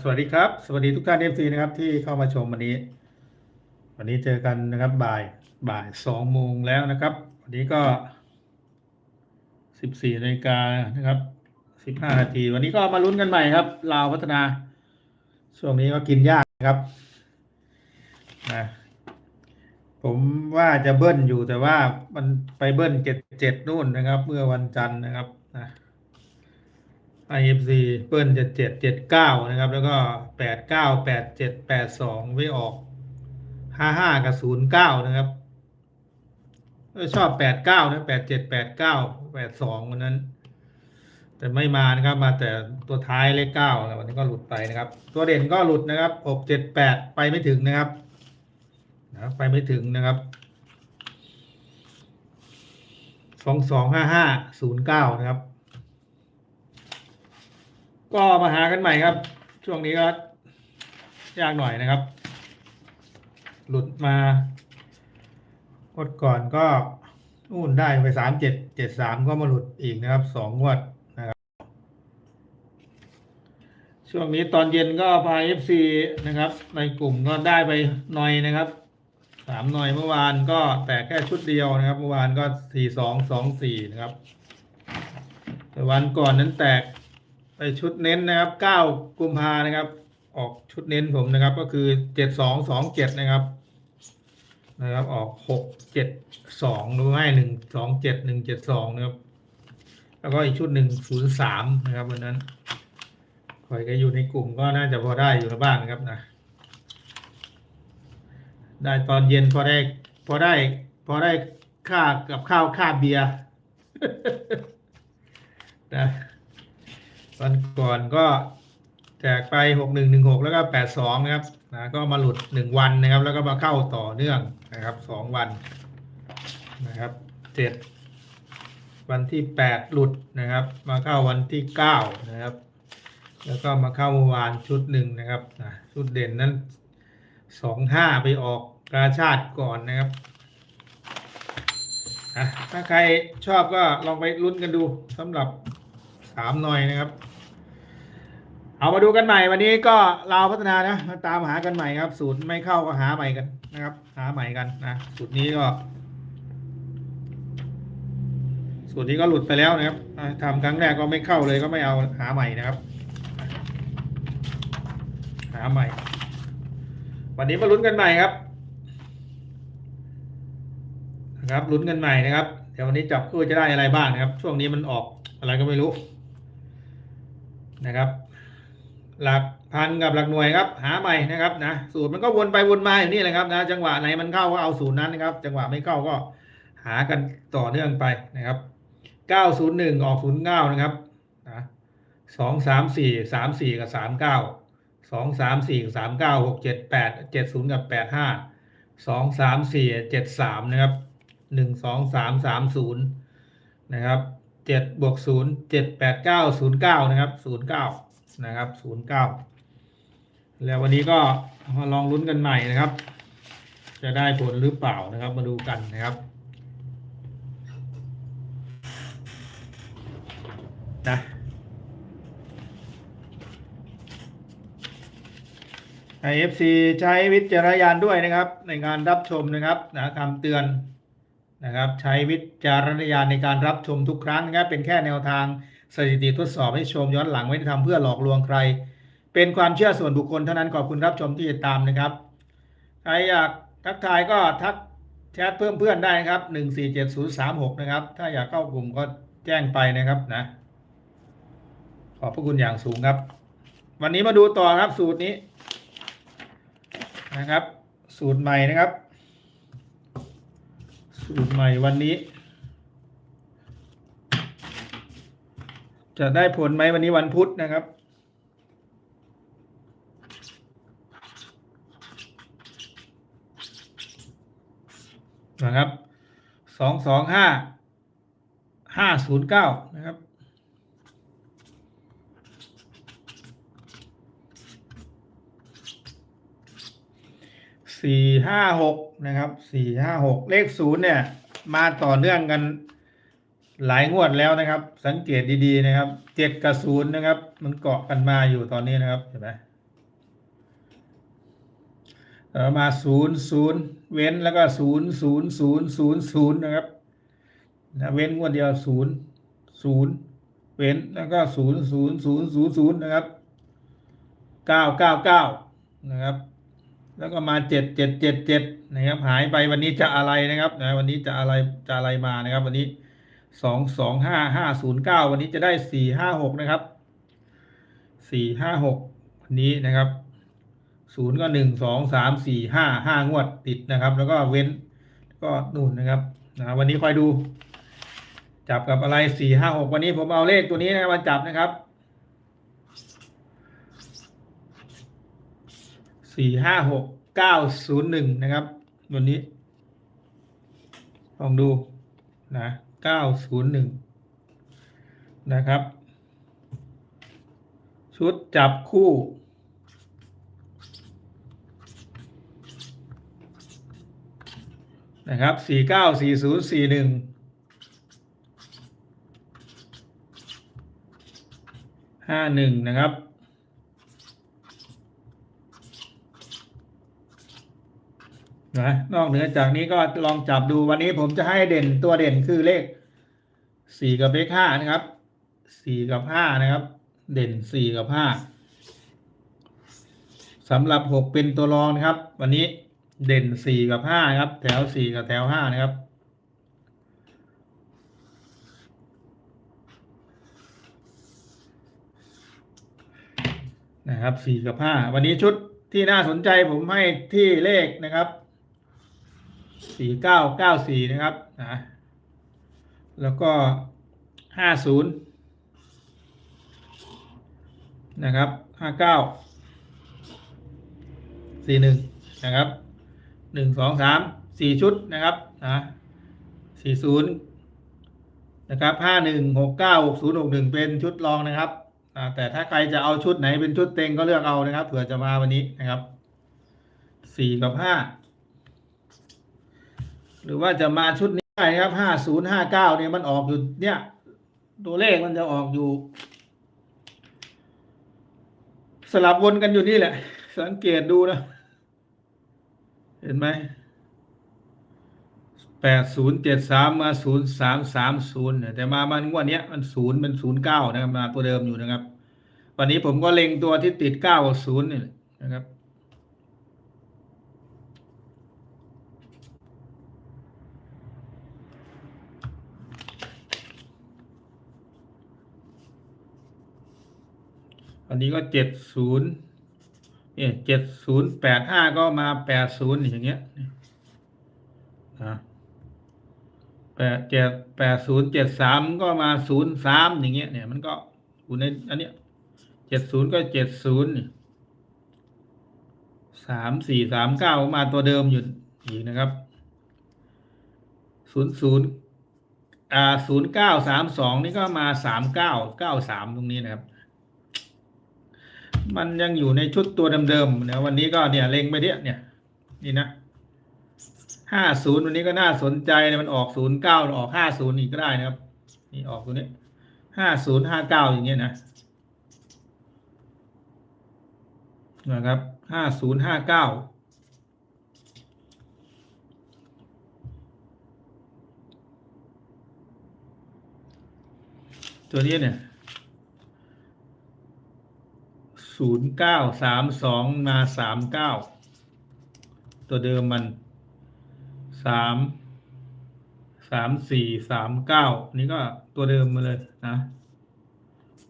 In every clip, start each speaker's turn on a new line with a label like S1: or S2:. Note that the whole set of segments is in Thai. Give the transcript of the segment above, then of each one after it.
S1: สวัสดีครับ สวัสดีทุกท่านเอฟซีนะครับที่เข้ามาชมวันนี้ วันนี้เจอกันนะครับบ่ายบ่ายสองโมงแล้วนะครับ วันนี้ก็สิบสี่นาฬิกานะครับสิบห้านาที วันนี้ก็มาลุ้นกันใหม่ครับลาวพัฒนา ช่วงนี้ก็กินยากนะครับนะผมว่าจะเบิ้ลอยู่แต่ว่ามันไปเบิ้ลเจ็ดเจ็ดนู่นนะครับ เมื่อวันจันทร์นะครับนะ IFC เปิ้ลเจ็ดเจ็ดเจ็ดเก้านะครับ แล้วก็แปดเก้าแปดเจ็ดแปดสองไว้ออกห้าห้ากับศูนย์เก้านะครับชอบแปดเก้านะแปดเจ็ดแปดเก้าแปดสองวันนั้น แต่ไม่มานะครับ มาแต่ตัวท้ายเลขเก้าวันนี้ก็หลุดไปนะครับ ตัวเด่นก็หลุดนะครับหกเจ็ดแปดไปไม่ถึงนะครับนะไปไม่ถึงนะครับสองสองห้าห้าศูนย์เก้านะครับ ก็มาหากันใหม่ครับ ช่วงนี้ก็ยากหน่อยนะครับ หลุดมาหมดก่อนก็นู่นได้ไปสามเจ็ดเจ็ดสามก็มาหลุดอีกนะครับสองงวดนะครับ ช่วงนี้ตอนเย็นก็พาเอฟซีนะครับ ในกลุ่มก็ได้ไปหน่อยนะครับสามหน่อยเมื่อวานก็แตกแค่ชุดเดียวนะครับ เมื่อวานก็สี่สองสองสี่นะครับแต่วันก่อนนั้นแตก ชุดเน้นนะครับเก้ากุมภานะครับ ออกชุดเน้นผมนะครับ ก็คือเจ็ดสองสองเจ็ดนะครับ นะครับ ออกหกเจ็ดสองหรือไม่หนึ่งสองเจ็ดหนึ่งเจ็ดสองนะครับ แล้วก็อีกชุดหนึ่งศูนย์สามนะครับวันนั้นคอยก็อยู่ในกลุ่มก็น่าจะพอได้อยู่แล้วบ้างนะครับนะได้ตอนเย็นพอได้พอได้ พอได้ค่ากับข้าวค่าเบียร์นะ วันก่อนก็แจกไปหกหนึ่งหนึ่งหกแล้วก็แปดสองนะครับนะก็มาหลุดหนึ่งวันนะครับ แล้วก็มาเข้าต่อเนื่องนะครับสองวันนะครับเจ็ดวันที่แปดหลุดนะครับ มาเข้าวันที่เก้านะครับ แล้วก็มาเข้าเมื่อวานชุดหนึ่งนะครับนะชุดเด่นนั้นสองห้าไปออกกาชาติก่อนนะครับถ้าใครชอบก็ลองไปลุ้นกันดูสำหรับ สามหน่อยนะครับ เอามาดูกันใหม่ วันนี้ก็เราพัฒนานะมาตามหากันใหม่ครับ สูตรไม่เข้าก็หาใหม่กันนะครับ หาใหม่กันนะสูตรนี้ก็ สูตรนี้ก็หลุดไปแล้วนะครับอ่าทำครั้งแรกก็ไม่เข้าเลยก็ไม่เอาหาใหม่นะครับ หาใหม่ วันนี้มาลุ้นกันใหม่ครับนะครับลุ้นกันใหม่นะครับเดี๋ยววันนี้จับคู่จะได้อะไรบ้างนะครับ ช่วงนี้มันออกอะไรก็ไม่รู้ นะครับ หลักพันกับหลักหน่วยครับ หาใหม่นะครับนะสูตรมันก็วนไปวนมาอยู่นี่แหละครับนะจังหวะไหนมันเข้าก็เอาสูตรนั้นนะครับ จังหวะไม่เข้าก็หากันต่อเนื่องไปนะครับ 901 ออก 09 นะครับนะ2 3 4 3 4 กับ 39 2 3 4กับ39 6 7 8 70 กับ 85 2 3 4 7 3 นะครับ 1 2 3 3 0 นะครับ เจ็ดบวกศูนย์เจ็ดแปดเก้าศูนย์เก้านะครับศูนย์เก้านะครับศูนย์เก้าแล้ววันนี้ก็มาลองลุ้นกันใหม่นะครับ จะได้ผลหรือเปล่านะครับ มาดูกันนะครับนะ IFC ใช้วิจารณญาณด้วยนะครับ ในการรับชมนะครับนะคำเตือน นะครับ ใช้วิจารณญาณในการรับชมทุกครั้งนะครับเป็นแค่แนวทางสถิติทดสอบให้ชมย้อนหลังไม่ได้ทำเพื่อหลอกลวงใคร เป็นความเชื่อส่วนบุคคลเท่านั้นขอบคุณรับชมที่ติดตามนะครับใครอยากทักทายก็ทักแชทเพิ่มเพื่อนได้นะครับหนึ่งสี่เจ็ดศูนย์สามหกนะครับ ถ้าอยากเข้ากลุ่มก็แจ้งไปนะครับนะ ขอบพระคุณอย่างสูงครับ วันนี้มาดูต่อครับสูตรนี้นะครับ สูตรใหม่นะครับ สูตรใหม่วันนี้ จะได้ผลไหมวันนี้วันพุธนะครับ นะครับสองสองห้าห้าศูนย์เก้านะครับ สี่ห้าหกนะครับสี่ห้าหกเลขศูนย์เนี่ย มาต่อเนื่องกันหลายงวดแล้วนะครับ สังเกตดีๆนะครับเจ็ดกับศูนย์นะครับ มันเกาะกันมาอยู่ตอนนี้นะครับเห็นไหมเออมาศูนย์ศูนย์เว้นแล้วก็ศูนย์ศูนย์ศูนย์ศูนย์ศูนย์นะครับนะเว้นงวดเดียวศูนย์ศูนย์เว้นแล้วก็ศูนย์ศูนย์ศูนย์ศูนย์ศูนย์นะครับเก้าเก้าเก้านะครับ แล้วก็มาเจ็ดเจ็ดเจ็ดเจ็ดนะครับ หายไปวันนี้จะอะไรนะครับนะวันนี้จะอะไรจะอะไรมานะครับ วันนี้สองสองห้าห้าศูนย์เก้าวันนี้จะได้สี่ห้าหกนะครับสี่ห้าหกวันนี้นะครับศูนย์ก็หนึ่งสองสามสี่ห้าห้างวดติดนะครับ แล้วก็เว้นก็นู่นนะครับนะวันนี้คอยดู จับกับอะไรสี่ห้าหกวันนี้ผมเอาเลขตัวนี้นะครับมาจับนะครับ สี่ห้าหกเก้าศูนย์หนึ่งนะครับวันนี้ ลองดูนะเก้าศูนย์หนึ่งนะครับ ชุดจับคู่นะครับสี่เก้าสี่ศูนย์สี่หนึ่งห้าหนึ่งนะครับ นะนอกเหนือจากนี้ก็ลองจับดูวันนี้ผมจะให้เด่นตัวเด่นคือเลขสี่กับเลขห้านะครับสี่กับห้านะครับ เด่นสี่กับห้าสำหรับหกเป็นตัวรองนะครับ วันนี้เด่นสี่กับห้าครับ แถวสี่กับแถวห้านะครับนะครับสี่กับห้าวันนี้ชุดที่น่าสนใจผมให้ที่เลขนะครับ สี่เก้าเก้าสี่นะครับนะแล้วก็ห้าศูนย์นะครับห้าเก้าสี่หนึ่งนะครับหนึ่งสองสามสี่ชุดนะครับนะสี่ศูนย์นะครับห้าหนึ่งหกเก้าหกศูนย์หกหนึ่งเป็นชุดรองนะครับอ่าแต่ถ้าใครจะเอาชุดไหนเป็นชุดเต็งก็เลือกเอานะครับเผื่อจะมาวันนี้นะครับสี่กับห้า หรือว่าจะมาชุดนี้ได้นะครับห้าศูนย์ห้าเก้าเนี่ยมันออกอยู่เนี่ย ตัวเลขมันจะออกอยู่ สลับวนกันอยู่นี่แหละ สังเกตดูนะ เห็นไหมแปดศูนย์เจ็ดสามมาศูนย์สามสามศูนย์แต่มามันงวดเนี้ยมันศูนย์เป็นศูนย์เก้านะครับมาตัวเดิมอยู่นะครับ วันนี้ผมก็เล็งตัวที่ติดเก้ากับศูนย์นี่นะครับ อันนี้ก็เจ็ดศูนย์เนี่ยเจ็ดศูนย์แปดห้าก็มาแปดศูนย์อย่างเงี้ยนะแปดเจ็ดแปดศูนย์เจ็ดสามก็มาศูนย์สามอย่างเงี้ย เนี่ยมันก็อยู่ในอันเนี้ยเจ็ดศูนย์ก็เจ็ดศูนย์สามสี่สามเก้ามาตัวเดิมอยู่อีกนะครับศูนย์ศูนย์อ่าศูนย์เก้าสามสองนี่ก็มาสามเก้าเก้าสามตรงนี้นะครับ มันยังอยู่ในชุดตัวเดิมๆนะวันนี้ก็เนี่ยเล็งไปเนี่ยเนี่ย นี่นะห้าศูนย์วันนี้ก็น่าสนใจนะมันออกศูนย์เก้าออกห้าศูนย์อีกก็ได้นะครับ นี่ออกตัวนี้ห้าศูนย์ห้าเก้าอย่างเงี้ยนะนะครับห้าศูนย์ห้าเก้าตัวนี้เนี่ย ศูนย์เก้าสามสองมาสามเก้าตัวเดิมมันสามสามสี่สามเก้านี่ก็ตัวเดิมมาเลยนะ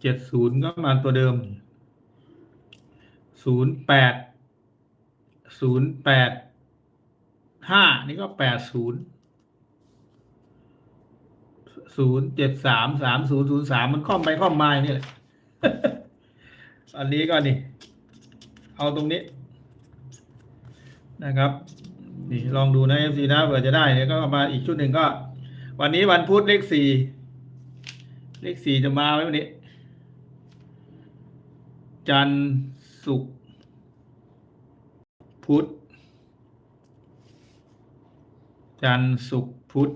S1: เจ็ดศูนย์ก็มาตัวเดิมศูนย์แปดศูนย์แปดห้านี่ก็แปดศูนย์ศูนย์เจ็ดสามสามศูนย์ศูนย์สามมันค่อมไปค่อมมาอย่างนี่ยแหละ อันนี้ก็นี่เอาตรงนี้ นะครับ นี่ลองดูนะ FC นะเผื่อจะได้เนี่ยก็มาอีกชุดหนึ่งก็ วันนี้วันพุธเลขสี่เลขสี่จะมาไหมวันนี้ จันทร์ศุกร์พุธจันทร์ศุกร์พุธ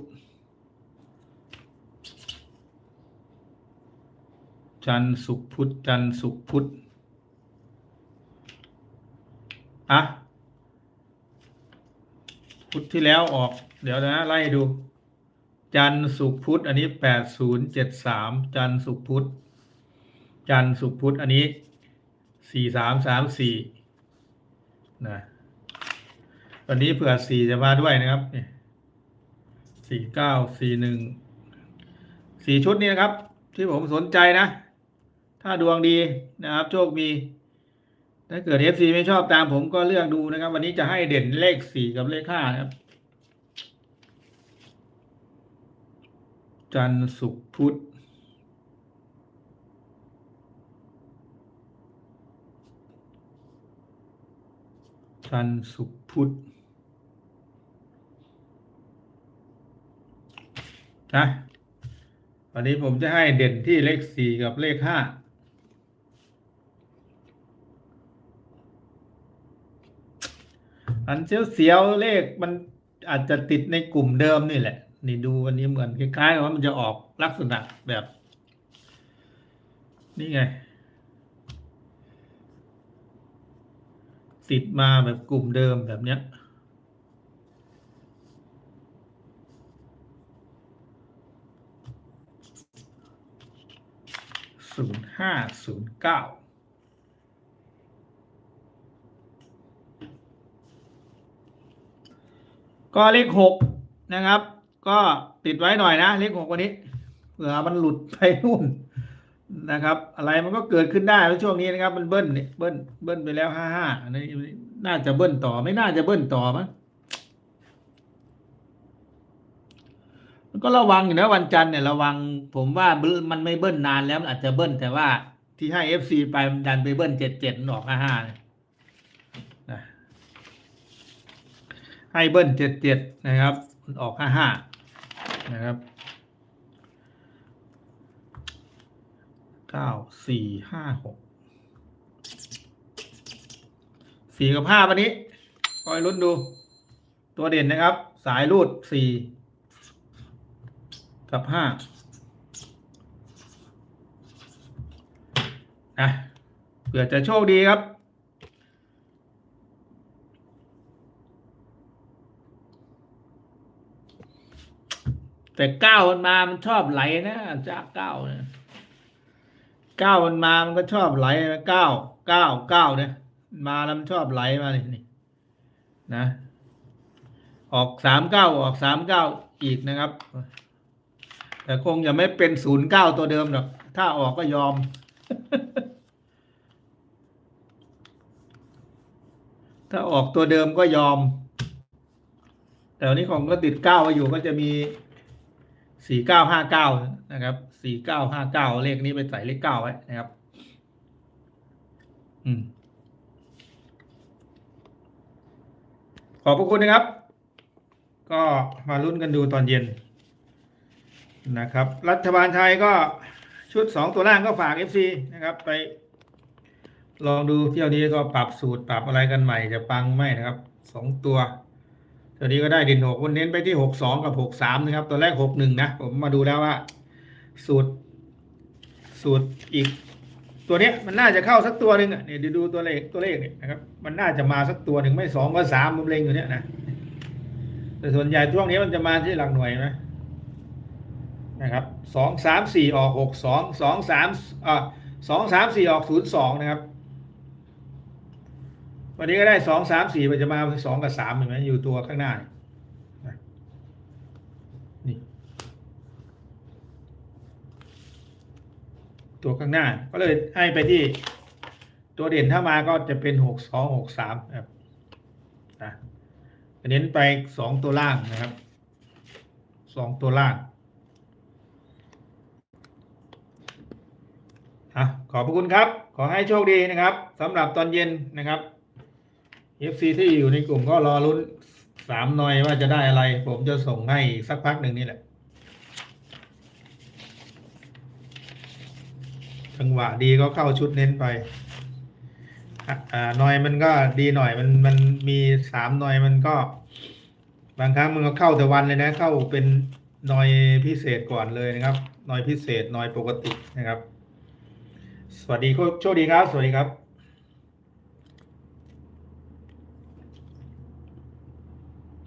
S1: จันทร์ศุกร์พุธจันทร์ศุกร์พุธ อะพุธที่แล้วออก เดี๋ยวนะ ไล่ดู จันทร์ศุกพุธอันนี้แปดศูนย์เจ็ดสามจันทร์ศุกพุธจันทร์ศุกพุธอันนี้สี่สามสามสี่นะวันนี้เผื่อสี่จะมาด้วยนะครับสี่เก้าสี่หนึ่งสี่ชุดนี้นะครับ ที่ผมสนใจนะ ถ้าดวงดีนะครับ โชคมี ถ้าเกิด FC ไม่ชอบตามผมก็เลือกดูนะครับ วันนี้จะให้เด่นเลขสี่กับเลขห้านะครับ จันทร์ศุกร์พุธจันทร์ศุกร์พุธนะวันนี้ผมจะให้เด่นที่เลขสี่กับเลขห้า อันเสียวๆเลขมันอาจจะติดในกลุ่มเดิมนี่แหละ นี่ดูวันนี้เหมือนคล้ายๆว่ามันจะออกลักษณะแบบ นี่ไง ติดมาแบบกลุ่มเดิมแบบเนี้ยศูนย์ห้าศูนย์เก้า ก็เลขหกนะครับ ก็ติดไว้หน่อยนะ เลขหกวันนี้เผื่อมันหลุดไปนู่นนะครับ อะไรมันก็เกิดขึ้นได้ในช่วงนี้นะครับ มันเบิ้ลเนี่ยเบิ้ลเบิ้ลไปแล้วห้าห้าอันนี้น่าจะเบิ้ลต่อไม่น่าจะเบิ้ลต่อมั้งมันก็ระวังอยู่นะวันจันทร์เนี่ยระวังผมว่ามันไม่เบิ้ลนานแล้วมันอาจจะเบิ้ลแต่ว่าที่ให้เอฟซีไปมันดันไปเบิ้ลเจ็ดเจ็ดออกห้าห้าเนี่ยนะ ให้เบิ้ลเจ็ดเจ็ดนะครับ มันออกห้าห้านะครับเก้าสี่ห้าหกสี่กับห้าวันนี้คอยลุ้นดู ตัวเด่นนะครับ สายรูดสี่กับห้านะเผื่อจะโชคดีครับ แต่เก้ามันมามันชอบไหลนะจากเก้าเนี่ยเก้ามันมามันก็ชอบไหลนะเก้าเก้าเก้าเนี่ยมาแล้วมันชอบไหลมานี่นี่นะ ออกสามเก้าออกสามเก้าอีกนะครับ แต่คงจะไม่เป็นศูนย์เก้าตัวเดิมหรอกถ้าออกก็ยอม ถ้าออกตัวเดิมก็ยอม แต่วันนี้ของก็ติดเก้ามาอยู่ก็จะมี สี่เก้าห้าเก้านะครับสี่เก้าห้าเก้าเลขนี้ไปใส่เลขเก้าไว้นะครับ อืม ขอบพระคุณนะครับ ก็มาลุ้นกันดูตอนเย็นนะครับ รัฐบาลไทยก็ชุดสองตัวล่างก็ฝาก FC นะครับ ไป ลองดูเที่ยวนี้ก็ปรับสูตรปรับอะไรกันใหม่จะปังไหมนะครับสองตัว เที่ยวนี้ก็ได้เด่นหกวันเน้นไปที่หกสองกับหกสามนะครับ ตัวแรกหกหนึ่งนะ ผมมาดูแล้วว่า สูตร สูตรอีก ตัวเนี้ยมันน่าจะเข้าสักตัวหนึ่งอะเนี่ยดี๋ยวดูตัวเลขตัวเลขเนี่ยนะครับ มันน่าจะมาสักตัวหนึ่งไม่สองก็สามมุมเล็งอยู่เนี้ยนะแต่ส่วนใหญ่ช่วงนี้มันจะมาที่หลักหน่วยนะนะครับสองสามสี่ออกหกสองสองสามอ่าสองสามสี่ออกศูนย์สองนะครับ วันนี้ก็ได้สองสามสี่มันจะมาสองกับสามเห็นไหมอยู่ตัวข้างหน้านี่นี่ ตัวข้างหน้า ก็เลยให้ไปที่ ตัวเด่นถ้ามาก็จะเป็นหกสองหกสามครับนะเน้นไปสองตัวล่างนะครับสองตัวล่างอะขอบพระคุณครับ ขอให้โชคดีนะครับสำหรับตอนเย็นนะครับ FC ที่อยู่ในกลุ่มก็รอลุ้นสามหน่อยว่าจะได้อะไร ผมจะส่งให้สักพักหนึ่งนี่แหละ จังหวะดีก็เข้าชุดเน้นไปอะอ่าหน่อยมันก็ดีหน่อยมันมันมีสามหน่อยมันก็ บางครั้งมันก็เข้าแต่วันเลยนะ เข้าเป็นหน่อยพิเศษก่อนเลยนะครับหน่อยพิเศษหน่อยปกตินะครับ สวัสดีโชคดีครับ สวัสดีครับ